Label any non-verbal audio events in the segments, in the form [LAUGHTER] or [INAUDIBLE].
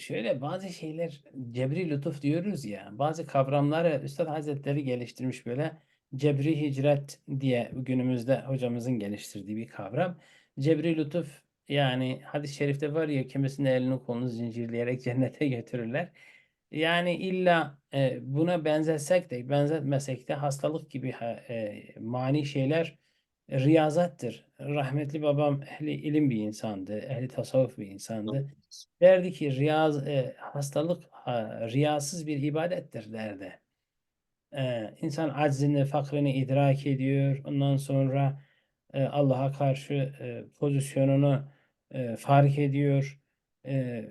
Şöyle bazı şeyler cebri lütuf diyoruz ya, bazı kavramları Üstad Hazretleri geliştirmiş böyle cebri hicret diye günümüzde hocamızın geliştirdiği bir kavram. Cebri lütuf yani hadis-i şerifte var ya kimisinin elini kolunu zincirleyerek [LAUGHS] cennete götürürler. Yani illa e, buna benzetsek de benzetmesek de hastalık gibi e, mani şeyler riyazattır. Rahmetli babam ehli ilim bir insandı, ehli tasavvuf bir insandı. Derdi ki riyaz, e, hastalık ha, riyasız bir ibadettir derdi. E, insan aczini, fakrını idrak ediyor. Ondan sonra e, Allah'a karşı e, pozisyonunu e, fark ediyor. E,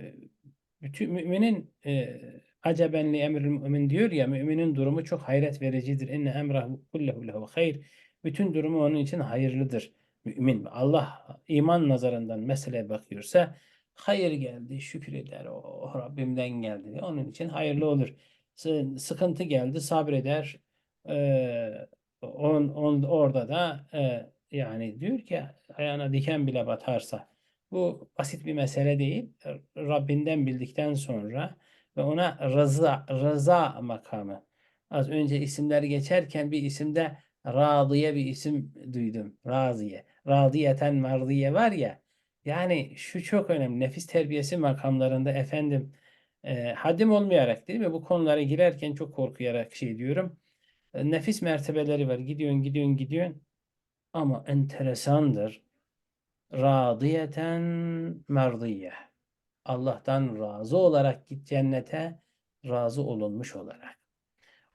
bütün müminin e, acebenli emrül mümin diyor ya müminin durumu çok hayret vericidir. İnne emrahu kullehu lehu hayr. Bütün durumu onun için hayırlıdır. Mümin Allah iman nazarından meseleye bakıyorsa hayır geldi şükür eder. Oh Rabbimden geldi. Onun için hayırlı olur. Sı- Sıkıntı geldi sabreder. Ee, on, on, orada da e, yani diyor ki ayağına diken bile batarsa bu basit bir mesele değil. Rabbinden bildikten sonra ve ona rıza, rıza makamı. Az önce isimler geçerken bir isimde Radiye bir isim duydum. Raziye. Radiyeten mardiye var ya. Yani şu çok önemli. Nefis terbiyesi makamlarında efendim e, haddim olmayarak değil mi? Bu konulara girerken çok korkuyarak şey diyorum. E, nefis mertebeleri var. Gidiyorsun, gidiyorsun, gidiyorsun. Ama enteresandır. Radiyeten merdiye. Allah'tan razı olarak git cennete, razı olunmuş olarak.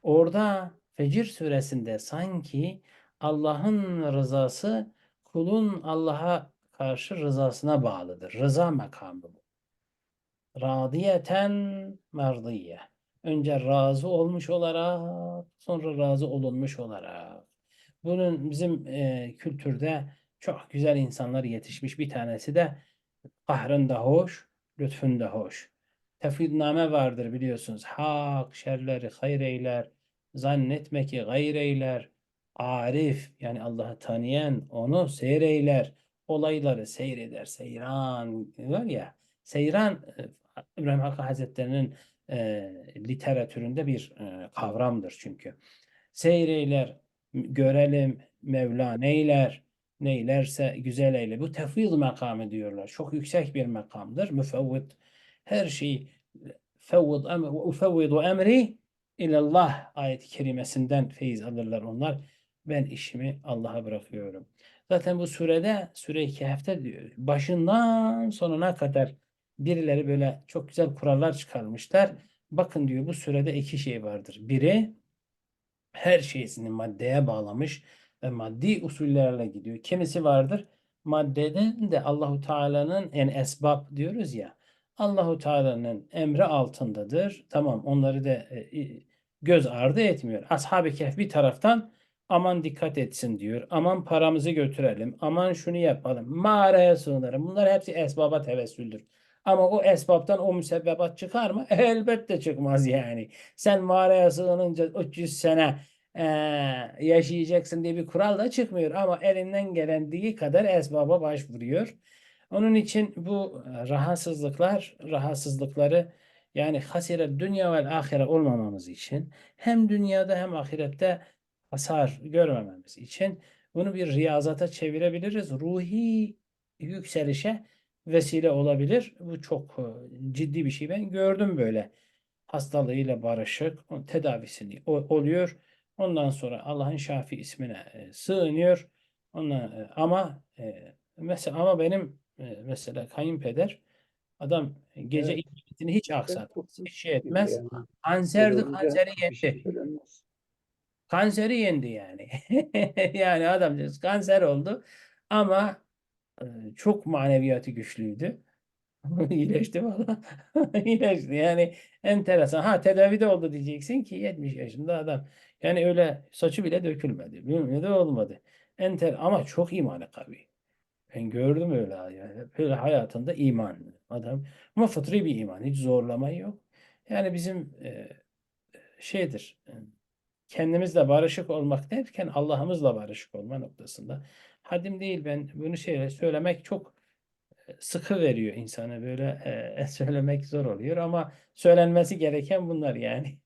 Orada Fecir suresinde sanki Allah'ın rızası kulun Allah'a karşı rızasına bağlıdır. Rıza makamı bu. Radiyeten merdiye. Önce razı olmuş olarak, sonra razı olunmuş olarak. Bunun bizim e, kültürde çok güzel insanlar yetişmiş. Bir tanesi de kahrın da hoş, lütfun da hoş. Tefvidname vardır biliyorsunuz. Hak şerleri hayır eyler. Zannetme ki gayr eyler. Arif yani Allah'ı tanıyan onu seyreyler. Olayları seyreder. Seyran var ya. Seyran e, İbrahim Hakkı Hazretleri'nin e, literatüründe bir e, kavramdır çünkü. Seyreyler, görelim Mevla neyler, neylerse güzel eyle. Bu tefvid makamı diyorlar. Çok yüksek bir makamdır. Müfevvid her şeyi fevvid em, ufevvidu emri ilallah ayet-i kerimesinden feyiz alırlar onlar. Ben işimi Allah'a bırakıyorum. Zaten bu surede Sure-i Kehf'te diyor. Başından sonuna kadar birileri böyle çok güzel kurallar çıkarmışlar. Bakın diyor bu surede iki şey vardır. Biri her şeysini maddeye bağlamış ve maddi usullerle gidiyor. Kimisi vardır maddeden de Allahu Teala'nın en esbab diyoruz ya. Allahu Teala'nın emri altındadır. Tamam onları da e, göz ardı etmiyor. Ashab-ı Kehf bir taraftan aman dikkat etsin diyor. Aman paramızı götürelim. Aman şunu yapalım. Mağaraya sığınırım. Bunlar hepsi esbaba tevessüldür. Ama o esbaptan o müsebbebat çıkar mı? [LAUGHS] Elbette çıkmaz yani. Sen mağaraya sığınınca 300 sene eee, yaşayacaksın diye bir kural da çıkmıyor. Ama elinden gelendiği kadar esbaba başvuruyor. Onun için bu e, rahatsızlıklar, rahatsızlıkları yani hasire dünya ve ahire olmamamız için hem dünyada hem ahirette hasar görmememiz için bunu bir riyazata çevirebiliriz. Ruhi yükselişe vesile olabilir. Bu çok e, ciddi bir şey. Ben gördüm böyle hastalığıyla barışık, tedavisini oluyor. Ondan sonra Allah'ın Şafi ismine e, sığınıyor. Ondan, ama mesela ama benim e, mesela kayınpeder adam gece Evet. ibadetini hiç aksatmaz, hiç şey etmez. yani. Kanserdi, kanseri şey yendi. söylenmez. Kanseri yendi yani. [LAUGHS] Yani adamcağız kanser oldu ama e, çok maneviyatı güçlüydü. [LAUGHS] İyileşti valla. [LAUGHS] İyileşti. Yani enteresan. Ha tedavide oldu diyeceksin ki 70 yaşında adam. Yani öyle saçı bile dökülmedi. Bilmem ne de olmadı. Enter ama çok imanı kavi. Ben gördüm öyle yani. Böyle hayatında iman adam. Ama fıtri bir iman. Hiç zorlama yok. Yani bizim e, şeydir. e, kendimizle barışık olmak derken Allah'ımızla barışık olma noktasında. Haddim değil ben bunu şey söylemek çok eee, sıkıveriyor insanı böyle, eee, [LAUGHS] söylemek zor oluyor ama söylenmesi gereken bunlar yani.